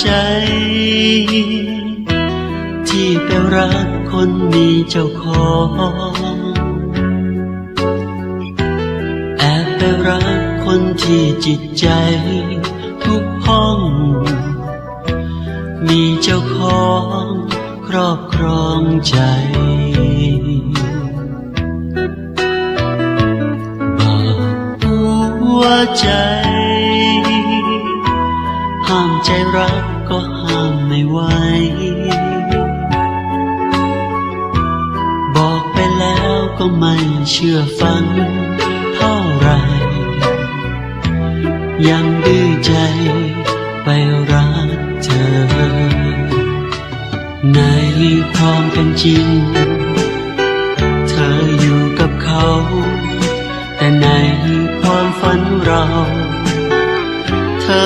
ใจ ที่ไปรักคนมีเจ้าของแอบไปรักคนที่จิตใจทุกห้อง มีเจ้าของครอบครองใจบอกหัวใจ ห้ามใจรักก็ห้ามไม่ไหว บอกไปแล้วก็ไม่เชื่อฟังเท่าไร ยังดื้อใจไปรักเธอ ในความเป็นจริง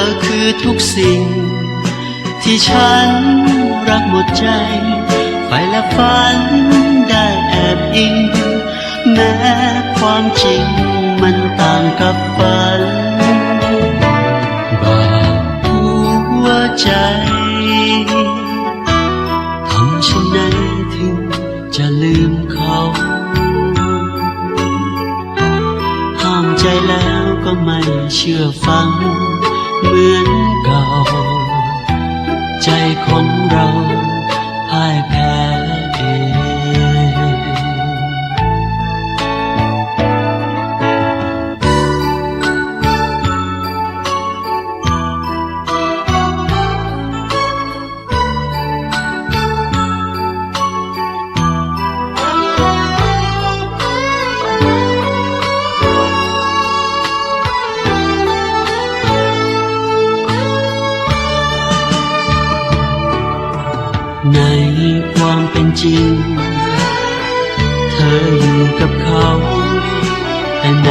อคือทุกสิ่ง ที่ฉันรักหมดใจไปและฝันได้แอบอิง แม้ความจริงมันต่างกับฝันบาปหัวใจทำฉันไหนถึงจะลืมเขาห้ามใจแล้วก็ไม่เชื่อฟัง เหมือนเก่า ใจของเราพ่ายแพ้ ในความเป็นจริง เธออยู่กับเขา แต่ใน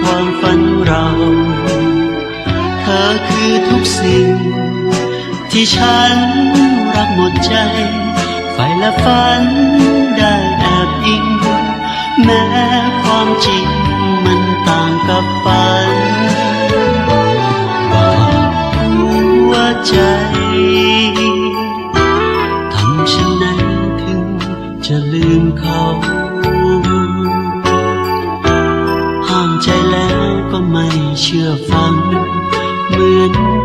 ความฝันเรา เธอคือทุกสิ่ง ที่ฉันรักหมดใจไฟและฝันได้แอบอิง แม้ความจริงมันต่างกับฝัน chưa vắng mướn